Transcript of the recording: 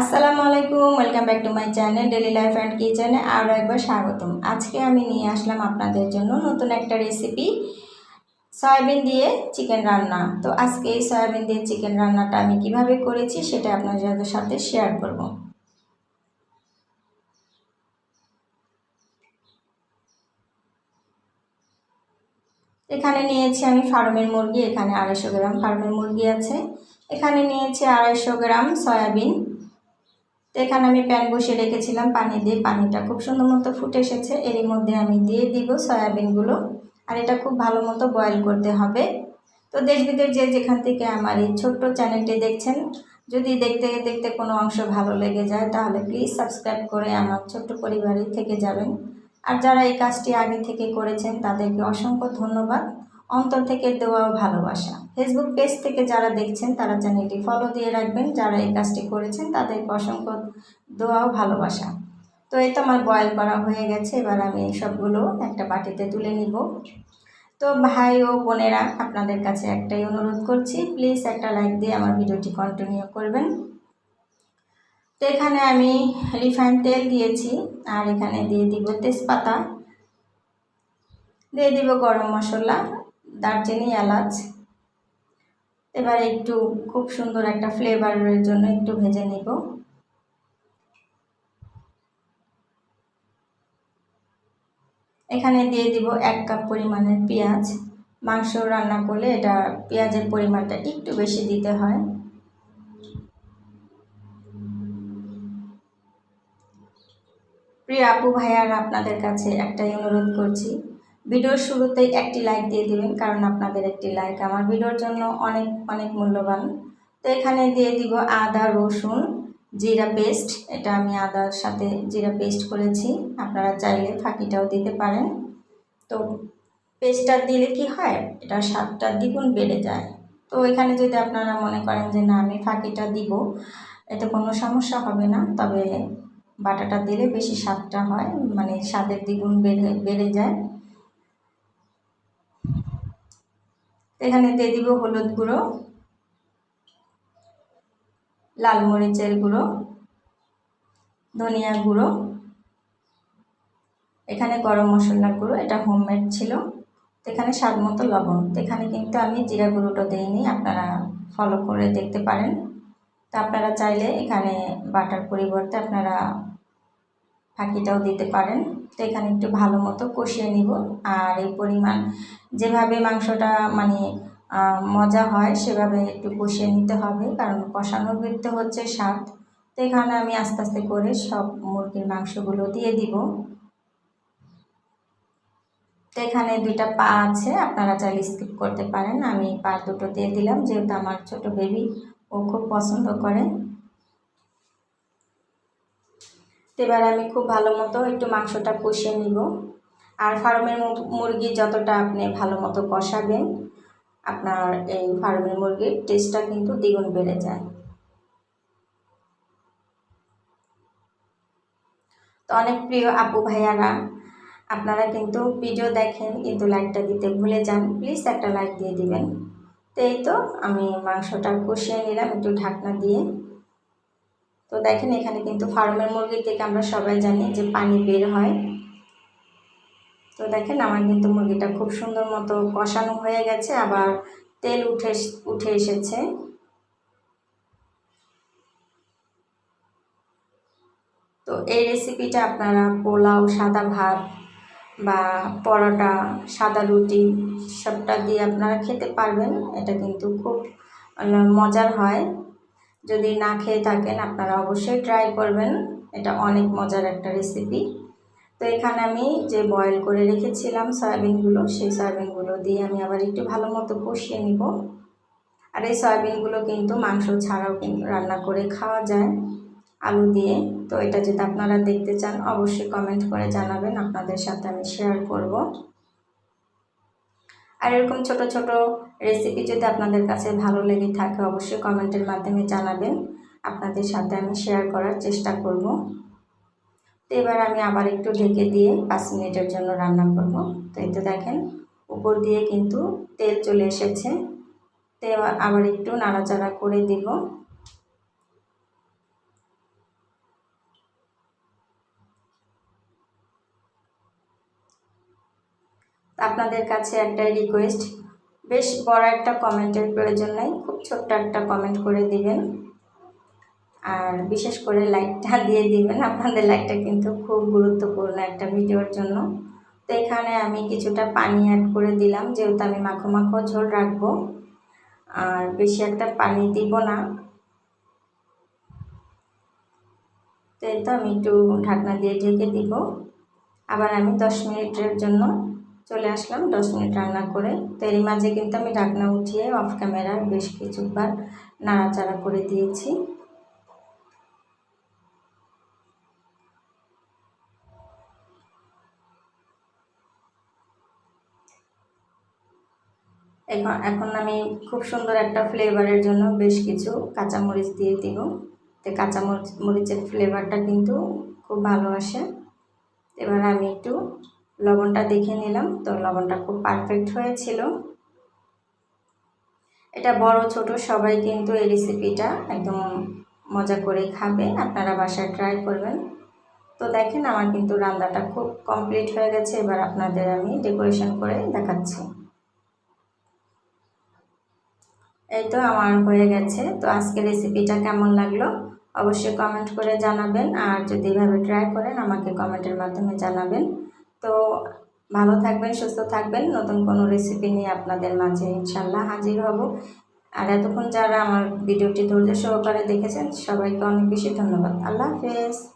আসসালামু আলাইকুম, welcome back to my channel daily life and কিচেনে আরও একবার স্বাগতম। আজকে আমি নিয়ে আসলাম আপনাদের জন্য নতুন একটা রেসিপি, সয়াবিন দিয়ে চিকেন রান্না। তো আজকে এই সয়াবিন দিয়ে চিকেন রান্নাটা আমি কীভাবে করেছি সেটা আপনাদের সাথে শেয়ার করব। এখানে নিয়েছি আমি ফার্মের মুরগি, এখানে আড়াইশো গ্রাম ফার্মের মুরগি আছে। এখানে নিয়েছি আড়াইশো গ্রাম সয়াবিন। তো এখানে আমি প্যান বসিয়ে রেখেছিলাম পানি দিয়ে। পানিটা খুব সুন্দর মতো ফুটে এসেছে। এরই মধ্যে আমি দিয়ে দিব সয়াবিনগুলো। আর এটা খুব ভালো মতো বয়েল করতে হবে। তো দেশ বিদেশ যে যেখান থেকে আমার এই ছোট্ট চ্যানেলটি দেখছেন, যদি দেখতে দেখতে কোনো অংশ ভালো লেগে যায়, তাহলে প্লিজ সাবস্ক্রাইব করে আমার ছোট্ট পরিবারে থেকে যাবেন। আর যারা এই কাজটি আগে থেকে করেছেন, তাদেরকে অসংখ্য ধন্যবাদ। অন্তর থেকে দেওয়াও ভালোবাসা। ফেসবুক পেজ থেকে যারা দেখছেন, তারা চ্যানেলটি ফলো দিয়ে রাখবেন। যারা এই কাজটি করেছেন, তাদেরকে অসংখ্য দোয়াও ভালোবাসা। তো এই তো আমার বয়েল করা হয়ে গেছে। এবার আমি সবগুলো একটা বাটিতে তুলে নিব। তো ভাই ও বোনেরা, আপনাদের কাছে একটাই অনুরোধ করছি প্লিজ একটা লাইক দিয়ে আমার ভিডিওটি কন্টিনিউ করবেন। তো এখানে আমি রিফাইন তেল দিয়েছি, আর এখানে দিয়ে দিব তেজপাতা। দিয়ে দিব গরম মশলা। দারচিনি, এলাচ। এবার একটু খুব সুন্দর একটা ফ্লেভারের জন্য একটু ভেজে নিব। এখানে দিয়ে দিব এক কাপ পরিমাণের পেঁয়াজ। মাংস রান্না করলে এটা পেঁয়াজের পরিমাণটা একটু বেশি দিতে হয়। প্রিয় আপু, ভাইয়ার, আপনাদের কাছে একটাই অনুরোধ করছি ভিডিওর শুরুতেই একটি লাইক দিয়ে দিবেন, কারণ আপনাদের একটি লাইক আমার ভিডিওর জন্য অনেক অনেক মূল্যবান। তো এখানে দিয়ে দিব আদা, রসুন, জিরা পেস্ট এটা আমি আদার সাথে জিরা পেস্ট করেছি, আপনারা চাইলে ফাঁকিটাও দিতে পারেন। তো পেস্টটা দিলে কি হয়? এটা স্বাদটা দ্বিগুণ বেড়ে যায়। তো এখানে যদি আপনারা মনে করেন যে না, আমি ফাঁকিটা দিব, এতে কোনো সমস্যা হবে না, তবে বাটাটা দিলে বেশি স্বাদটা হয় মানে স্বাদের দ্বিগুণ বেড়ে বেড়ে যায়। এখানে দিয়ে দিব হলুদ গুঁড়ো, লাল মরিচের গুঁড়ো, ধনিয়া গুঁড়ো, এখানে গরম মশলার গুঁড়ো, এটা হোমমেড ছিল। এখানে স্বাদ মতো লবণ। এখানে কিন্তু আমি জিরা গুঁড়োটা দিইনি, আপনারা ফলো করে দেখতে পারেন। তা আপনারা চাইলে এখানে বাটার পরিবর্তে আপনারা ফাঁকিটাও দিতে পারেন। তো এখানে একটু ভালো মতো কষিয়ে নিব। আর এই পরিমাণ যেভাবে মাংসটা মানে মজা হয়, সেভাবে একটু কষিয়ে নিতে হবে। কারণ কষানোর বৃত্তে হচ্ছে স্বাদ। তো এখানে আমি আস্তে আস্তে করে সব মুরগির মাংসগুলো দিয়ে দিব। তো এখানে দুইটা পা আছে, আপনারা চাইলে স্কিপ করতে পারেন। আমি পা দুটো দিয়ে দিলাম, যেহেতু আমার ছোট বেবি, ও খুব পছন্দ করে তো এবার আমি খুব ভালো মতো একটু মাংসটা কষিয়ে নিব। আর ফার্মের মুরগি যতটা আপনি ভালো মতো কষাবেন, আপনার এই ফার্মের মুরগির টেস্টটা কিন্তু দ্বিগুণ বেড়ে যায়। তো অনেক প্রিয় আপু ভাইয়ারা, আপনারা কিন্তু ভিডিও দেখেন, কিন্তু লাইকটা দিতে ভুলে যান। প্লিজ একটা লাইক দিয়ে দিবেন। তো এই তো আমি মাংসটা কষিয়ে নিলাম একটু ঢাকনা দিয়ে। তো দেখেন এখানে কিন্তু ফার্মের মুরগি থেকে আমরা সবাই জানি যে পানি বের হয়। তো দেখেন আমার কিন্তু মুরগিটা খুব সুন্দর মতো কষানো হয়ে গেছে, আবার তেল উঠে উঠে এসেছে। তো এই রেসিপিটা আপনারা পোলাও, সাদা ভাত বা পরোটা, সাদা রুটি সবটা দিয়ে আপনারা খেতে পারবেন। এটা কিন্তু খুব মজার হয়। যদি না খেয়ে থাকেন, আপনারা অবশ্যই ট্রাই করবেন। এটা অনেক মজার একটা রেসিপি তো এখানে আমি যে বয়েল করে রেখেছিলাম সয়াবিনগুলো, সেই সয়াবিনগুলো দিয়ে আমি আবার একটু ভালো মতো কষিয়ে নিব। আর এই সয়াবিনগুলো কিন্তু মাংস ছাড়াও কিন্তু রান্না করে খাওয়া যায় আলু দিয়ে। তো এটা যদি আপনারা দেখতে চান, অবশ্যই কমেন্ট করে জানাবেন, আপনাদের সাথে আমি শেয়ার করব। আর এরকম ছোট ছোট রেসিপি যদি আপনাদের কাছে ভালো লেগে থাকে, অবশ্যই কমেন্টের মাধ্যমে জানাবেন। আপনাদের সাথে আমি শেয়ার করার চেষ্টা করব। তো এবার আমি আবার একটু ঢেকে দিয়ে পাঁচ মিনিটের জন্য রান্না করব। তো এই তো দেখেন, উপর দিয়ে কিন্তু তেল চলে এসেছে। তো আবার একটু নাড়াচাড়া করে দিব। আপনাদের কাছে একটাই রিকোয়েস্ট বেশ বড় একটা কমেন্টের প্রয়োজন নেই, খুব ছোট্ট একটা কমেন্ট করে দিবেন। আর বিশেষ করে লাইকটা দিয়ে দিবেন, আপনাদের লাইকটা কিন্তু খুব গুরুত্বপূর্ণ একটা ভিডিওর জন্য। তো এখানে আমি কিছুটা পানি অ্যাড করে দিলাম, যেহেতু আমি মাখো মাখো ঝোল রাখব। আর বেশি একটা পানি দিব না। তো এই তো আমি একটু ঢাকনা দিয়ে ঢেকে দিব। আবার আমি দশ মিনিটের জন্য চলে আসলাম দশ মিনিট রান্না করে। তো এরই মাঝে কিন্তু আমি ঢাকনা উঠিয়ে অফ ক্যামেরা বেশ কিছুবার নাড়াচাড়া করে দিয়েছি। এখন এখন আমি খুব সুন্দর একটা ফ্লেভারের জন্য বেশ কিছু কাঁচামরিচ দিয়ে দিব। তো কাঁচা মরিচের ফ্লেভারটা কিন্তু খুব ভালো আসে। এবার আমি একটু লবণটা দেখে নিলাম। তো লবণটা খুব পারফেক্ট হয়েছিল। এটা বড়, ছোট, সবাই কিন্তু এই রেসিপিটা একদম মজা করে খাবে আপনারা বাসায় ট্রাই করবেন। তো দেখেন আমার কিন্তু রান্নাটা খুব কমপ্লিট হয়ে গেছে। এবার আপনাদের আমি ডেকোরেশন করে দেখাচ্ছি। এই তো আমার হয়ে গেছে। তো আজকে রেসিপিটা কেমন লাগল? অবশ্যই কমেন্ট করে জানাবেন। আর যদি এভাবে ট্রাই করেন, আমাকে কমেন্টের মাধ্যমে জানাবেন। তো ভালো থাকবেন, সুস্থ থাকবেন। নতুন কোনো রেসিপি নিয়ে আপনাদের মাঝে ইনশাল্লাহ হাজির হব। আর এতক্ষণ যারা আমার ভিডিওটি ধৈর্য সহকারে দেখেছেন, সবাইকে অনেক বেশি ধন্যবাদ। আল্লাহ হাফেজ।